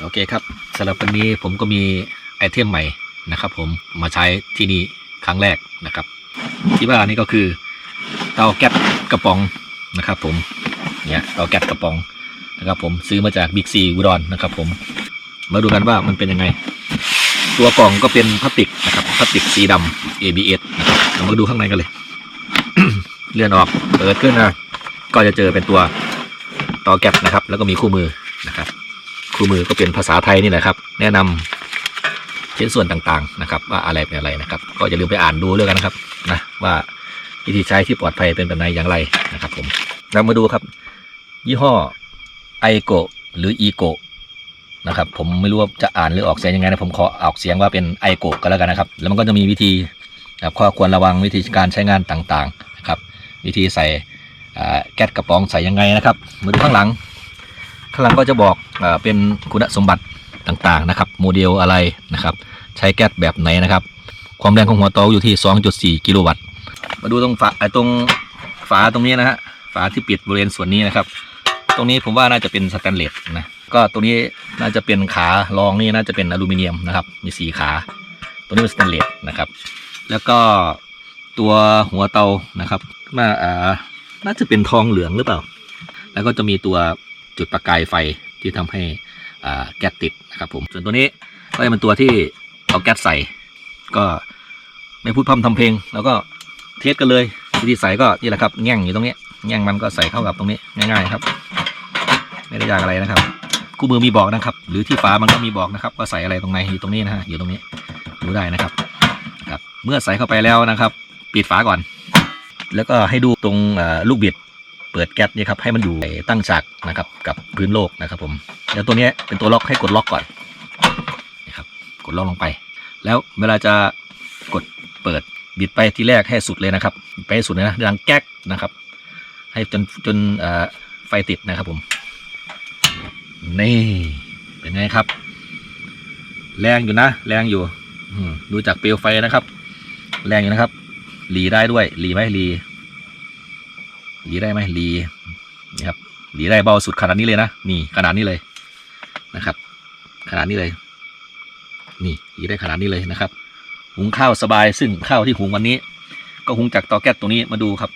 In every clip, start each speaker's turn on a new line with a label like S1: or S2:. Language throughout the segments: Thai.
S1: โอเคครับสำหรับวันนี้ผมก็มีไอเทมใหม่นะครับ ผมมาใช้ที่นี่ครั้งแรกนะครับ ที่ว่านี่ก็คือเตาแก๊สกระป๋องนะครับ ผมเนี่ยเตาแก๊สกระป๋องนะครับ ผมซื้อมาจากบิ๊กซีอุดรนะครับ ผมมาดูกันว่ามันเป็นยังไง ตัวกล่องก็เป็นพลาสติกนะครับพลาสติกสีดำ ABS นะครับเรามาดูข้างในกันเลย เลื่อนออกเปิดขึ้นนะก็จะเจอเป็นตัวเตาแก๊สนะครับ แล้วก็มีคู่มือนะครับ คู่มือก็เป็นภาษาไทยนี่แหละครับ แนะนำชิ้นส่วนต่างๆนะครับ ว่าอะไรเป็นอะไรนะครับ ก็อย่าลืมไปอ่านดูด้วยกันนะครับนะว่าวิธีใช้ที่ปลอดภัยเป็นแบบไหนอย่างไรนะครับ ผมเรามาดูครับ ยี่ห้อไอโกหรืออีโกนะครับผมไม่รู้ว่าจะอ่านหรือออกเสียงยังไงนะผมขอออกเสียงว่าเป็นไอโกก็แล้วกันนะครับ แล้วมันก็จะมีวิธีข้อควรระวังวิธีการใช้งานต่างๆนะครับ วิธีใส่แก๊สกระป๋องใส่ยังไงนะครับมาดูข้างหลัง ข้างหลังก็จะบอกเป็นคุณสมบัติต่างๆนะครับ โมเดลอะไรนะครับ ใช้แก๊สแบบไหนนะครับ ความแรงของหัวเตาอยู่ที่ 2.4 กิโลวัตต์ มาดูตรงฝาไอ้ตรงฝาตรงนี้นะฮะฝาที่ปิดบริเวณส่วนนี้นะครับ ตรงนี้ผมว่าน่าจะเป็นสแตนเลสนะก็ตรงนี้น่าจะเป็นขารองนี่น่าจะเป็นอลูมิเนียมนะครับ มีสีขา ตัวนี้เป็นสแตนเลสนะครับ แล้วก็ตัวหัวเตานะครับมาอ่าน่าจะเป็นทองเหลืองหรือเปล่า แล้วก็จะมีตัว จุดประกายไฟที่ทำให้แก๊สติดนะครับผม ส่วนตัวนี้ก็จะเป็นตัวที่เอาแก๊สใส่ ก็ไม่พูดพร่ำทำเพลง แล้วก็เทสกันเลยวิธีใส่ก็นี่แหละครับแง่งอยู่ตรงนี้แง่งมันก็ใส่เข้ากับตรงนี้ง่ายๆครับ ไม่ได้ยากอะไรนะครับคู่มือมีบอกนะครับ หรือที่ฝามันก็มีบอกนะครับว่าใส่อะไรตรงไหนอยู่ตรงนี้นะฮะอยู่ตรงนี้ดูได้นะครับครับ เมื่อใส่เข้าไปแล้วนะครับ ปิดฝาก่อน แล้วก็ให้ดูตรงลูกบิด เปิดแก๊สนี่ครับให้มันอยู่ตั้งฉากนะครับกับพื้นโลกนะครับ ผมแล้วตัวนี้เป็นตัวล็อกให้กดล็อกก่อนนะครับกดล็อกลงไป แล้วเวลาจะกดเปิดบิดไปที่แรกให้สุดเลยนะครับไปให้สุดเลยนะดังแก๊กนะครับ ให้จนจนไฟติดนะครับผมนี่เป็นไงครับ แรงอยู่นะ แรงอยู่ดูจากเปลวไฟนะครับ แรงอยู่นะครับหลีได้ด้วยหลีไหมหลี หลีได้ไหมหลีนี่ครับหลีได้เบาสุดขนาดนี้เลยนะนี่ขนาดนี้เลยนะครับ ขนาดนี้เลย นี่หลีได้ขนาดนี้เลยนะครับ หุงข้าวสบายซึ่งข้าวที่หุงวันนี้ ก็หุงจากตาแก๊สตรงนี้มาดูครับ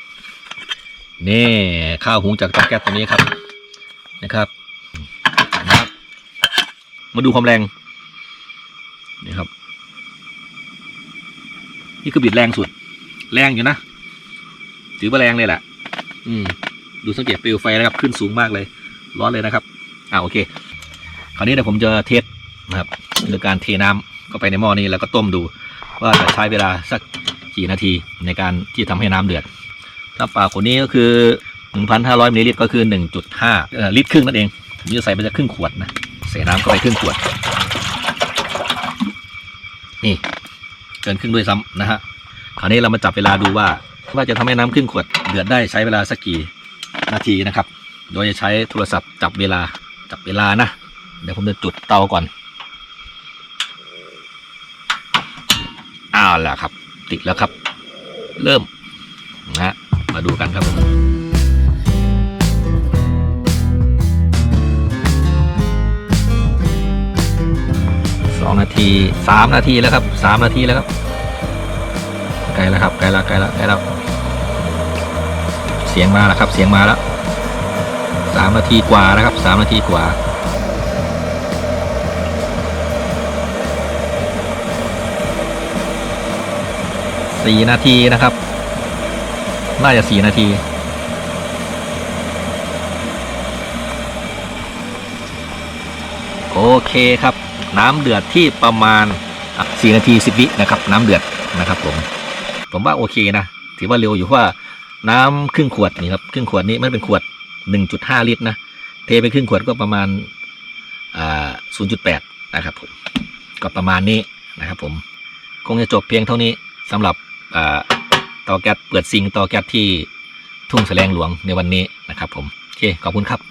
S1: นี่ข้าวหุงจากตาแก๊สตรงนี้ครับนะครับนะครับ มาดูความแรงนี่ครับ นี่คือบิดแรงสุด แรงอยู่นะถือว่าแรงเลยแหละ อืมดูสังเกตเปลวไฟนะครับขึ้นสูงมากเลย ร้อนเลยนะครับอ่าโอเค คราวนี้เดี๋ยวผมจะเทสนะครับโดยการเทน้ำเข้าไปในหม้อนี้แล้วก็ต้มดู ว่าจะใช้เวลาสักกี่นาทีในการที่ทำให้น้ำเดือดน้ำเปล่าขวดนี้ก็คือ 1,500มิลลิลิตรก็คือ 1.5เอ่อลิตรครึ่งนั่นเองผมจะใส่ไปจะครึ่งขวดนะใส่น้ำเข้าไปครึ่งขวด นี่เกินครึ่งด้วยซ้ำนะฮะคราวนี้เรามาจับเวลาดูว่า ว่าจะทำให้น้ำครึ่งขวดเดือดได้ใช้เวลาสักกี่นาทีนะครับ โดยจะใช้โทรศัพท์จับเวลาจับเวลานะ เดี๋ยวผมจะจุดเตาก่อนอ้าวล่ะครับ ติดแล้วครับ เริ่มนะฮะมาดูกันครับผมสองนาทีสามนาทีแล้วครับสามนาทีแล้วครับ แล้วครับใกล้แล้วใกล้แล้วใกล้แล้วเสียงมาแล้วครับ เสียงมาแล้วสามนาทีกว่านะครับสามนาทีกว่าสี่นาทีนะครับ น่าจะสี่นาทีโอเคครับ น้ำเดือดที่ประมาณสี่นาทีสิบวินะครับ น้ำเดือดนะครับผม ผมว่าโอเคนะ ถือว่าเร็วอยู่เพราะว่าน้ำครึ่งขวดนี่ครับครึ่งขวดนี้มันเป็นขวด 1.5 ลิตรนะ เทไปครึ่งขวดก็ประมาณอ่า0.8 นะครับผม ก็ประมาณนี้นะครับผม คงจะจบเพียงเท่านี้สำหรับอ่าเตาแก๊สเปิดซิงเตาแก๊สที่ทุ่งแสลงหลวงในวันนี้นะครับผม โอเค ขอบคุณครับ